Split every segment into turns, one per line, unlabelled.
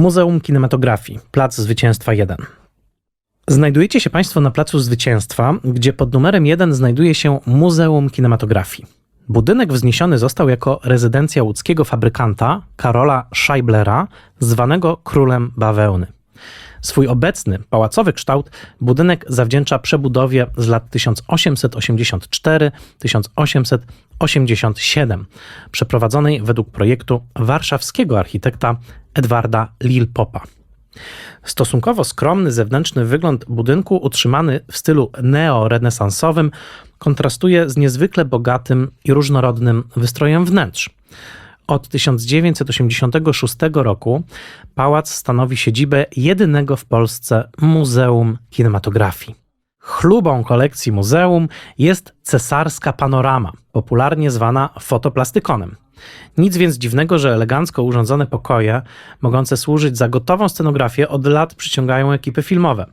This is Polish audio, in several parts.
Muzeum Kinematografii, Plac Zwycięstwa 1. Znajdujecie się Państwo na Placu Zwycięstwa, gdzie pod numerem 1 znajduje się Muzeum Kinematografii. Budynek wzniesiony został jako rezydencja łódzkiego fabrykanta Karola Scheiblera, zwanego królem bawełny. Swój obecny, pałacowy kształt budynek zawdzięcza przebudowie z lat 1884-1887, przeprowadzonej według projektu warszawskiego architekta Edwarda Lilpopa. Stosunkowo skromny zewnętrzny wygląd budynku, utrzymany w stylu neorenesansowym, kontrastuje z niezwykle bogatym i różnorodnym wystrojem wnętrz. Od 1986 roku pałac stanowi siedzibę jedynego w Polsce Muzeum Kinematografii. Chlubą kolekcji muzeum jest cesarska panorama, popularnie zwana fotoplastykonem. Nic więc dziwnego, że elegancko urządzone pokoje, mogące służyć za gotową scenografię, od lat przyciągają ekipy filmowe.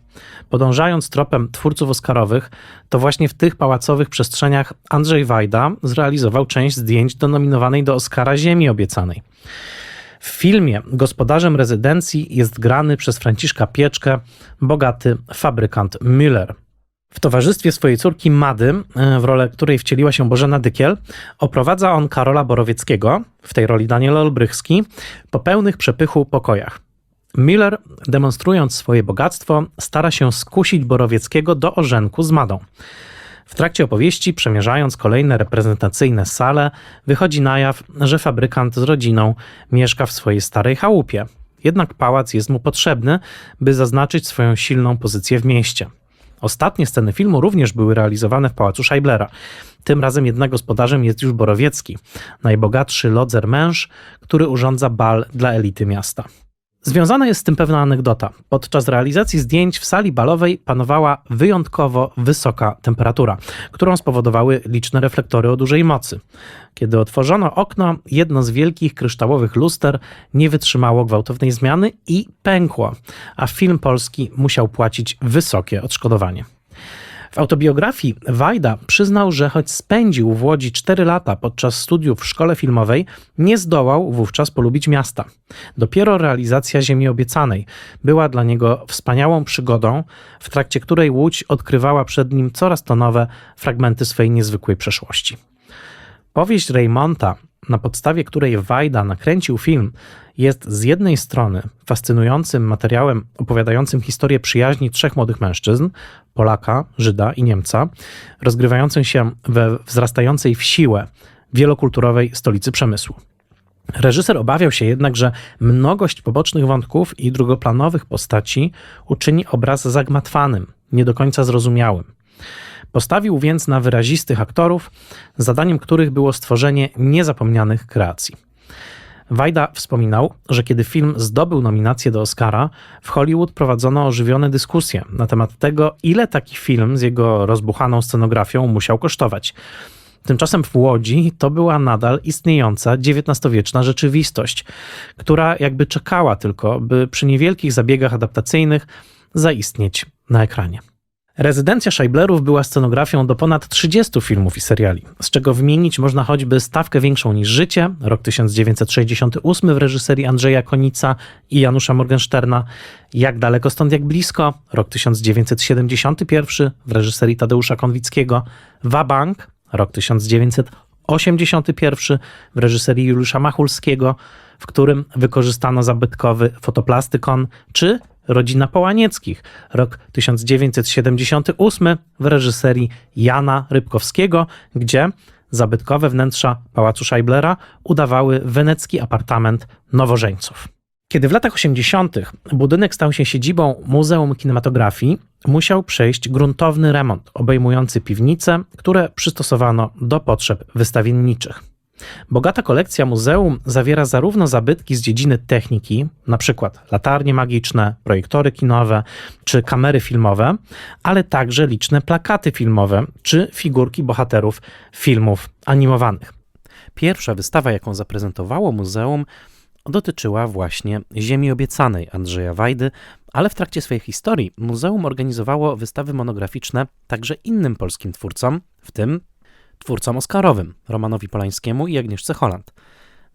Podążając tropem twórców Oscarowych, to właśnie w tych pałacowych przestrzeniach Andrzej Wajda zrealizował część zdjęć do nominowanej do Oscara Ziemi Obiecanej. W filmie gospodarzem rezydencji jest grany przez Franciszka Pieczkę bogaty fabrykant Müller. W towarzystwie swojej córki Mady, e, w rolę której wcieliła się Bożena Dykiel, oprowadza on Karola Borowieckiego, w tej roli Daniel Olbrychski, po pełnych przepychu pokojach. Miller, demonstrując swoje bogactwo, stara się skusić Borowieckiego do orzenku z Madą. W trakcie opowieści, przemierzając kolejne reprezentacyjne sale, wychodzi na jaw, że fabrykant z rodziną mieszka w swojej starej chałupie. Jednak pałac jest mu potrzebny, by zaznaczyć swoją silną pozycję w mieście. Ostatnie sceny filmu również były realizowane w pałacu Scheiblera. Tym razem jednak gospodarzem jest już Borowiecki, najbogatszy lodzer męż, który urządza bal dla elity miasta. Związana jest z tym pewna anegdota. Podczas realizacji zdjęć w sali balowej panowała wyjątkowo wysoka temperatura, którą spowodowały liczne reflektory o dużej mocy. Kiedy otworzono okno, jedno z wielkich kryształowych luster nie wytrzymało gwałtownej zmiany i pękło, a film polski musiał płacić wysokie odszkodowanie. W autobiografii Wajda przyznał, że choć spędził w Łodzi 4 lata podczas studiów w szkole filmowej, nie zdołał wówczas polubić miasta. Dopiero realizacja Ziemi Obiecanej była dla niego wspaniałą przygodą, w trakcie której Łódź odkrywała przed nim coraz to nowe fragmenty swej niezwykłej przeszłości. Powieść Raymonta na podstawie której Wajda nakręcił film, jest z jednej strony fascynującym materiałem opowiadającym historię przyjaźni trzech młodych mężczyzn Polaka, Żyda i Niemca, rozgrywającym się we wzrastającej w siłę wielokulturowej stolicy przemysłu. Reżyser obawiał się jednak, że mnogość pobocznych wątków i drugoplanowych postaci uczyni obraz zagmatwanym, nie do końca zrozumiałym. Postawił więc na wyrazistych aktorów, zadaniem których było stworzenie niezapomnianych kreacji. Wajda wspominał, że kiedy film zdobył nominację do Oscara, w Hollywood prowadzono ożywione dyskusje na temat tego, ile taki film z jego rozbuchaną scenografią musiał kosztować. Tymczasem w Łodzi to była nadal istniejąca XIX-wieczna rzeczywistość, która jakby czekała tylko, by przy niewielkich zabiegach adaptacyjnych zaistnieć na ekranie. Rezydencja Scheiblerów była scenografią do ponad 30 filmów i seriali, z czego wymienić można choćby Stawkę większą niż życie, rok 1968 w reżyserii Andrzeja Konica i Janusza Morgensterna, Jak daleko stąd jak blisko, rok 1971 w reżyserii Tadeusza Konwickiego, Wabank, rok 1981 w reżyserii Juliusza Machulskiego, w którym wykorzystano zabytkowy fotoplastykon, czy Rodzina Połanieckich, rok 1978 w reżyserii Jana Rybkowskiego, gdzie zabytkowe wnętrza Pałacu Scheiblera udawały wenecki apartament nowożeńców. Kiedy w latach 80. budynek stał się siedzibą Muzeum Kinematografii, musiał przejść gruntowny remont obejmujący piwnice, które przystosowano do potrzeb wystawienniczych. Bogata kolekcja muzeum zawiera zarówno zabytki z dziedziny techniki, np. latarnie magiczne, projektory kinowe czy kamery filmowe, ale także liczne plakaty filmowe czy figurki bohaterów filmów animowanych. Pierwsza wystawa, jaką zaprezentowało muzeum, dotyczyła właśnie Ziemi Obiecanej Andrzeja Wajdy, ale w trakcie swojej historii muzeum organizowało wystawy monograficzne także innym polskim twórcom, w tym twórcom Oscarowym, Romanowi Polańskiemu i Agnieszce Holland.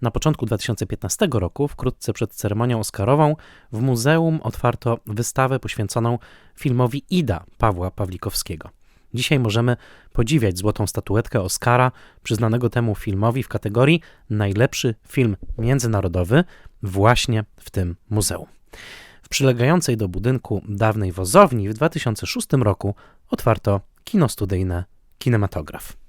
Na początku 2015 roku, wkrótce przed ceremonią Oscarową, w muzeum otwarto wystawę poświęconą filmowi Ida Pawła Pawlikowskiego. Dzisiaj możemy podziwiać złotą statuetkę Oscara przyznanego temu filmowi w kategorii najlepszy film międzynarodowy właśnie w tym muzeum. W przylegającej do budynku dawnej wozowni w 2006 roku otwarto kino studyjne Kinematograf.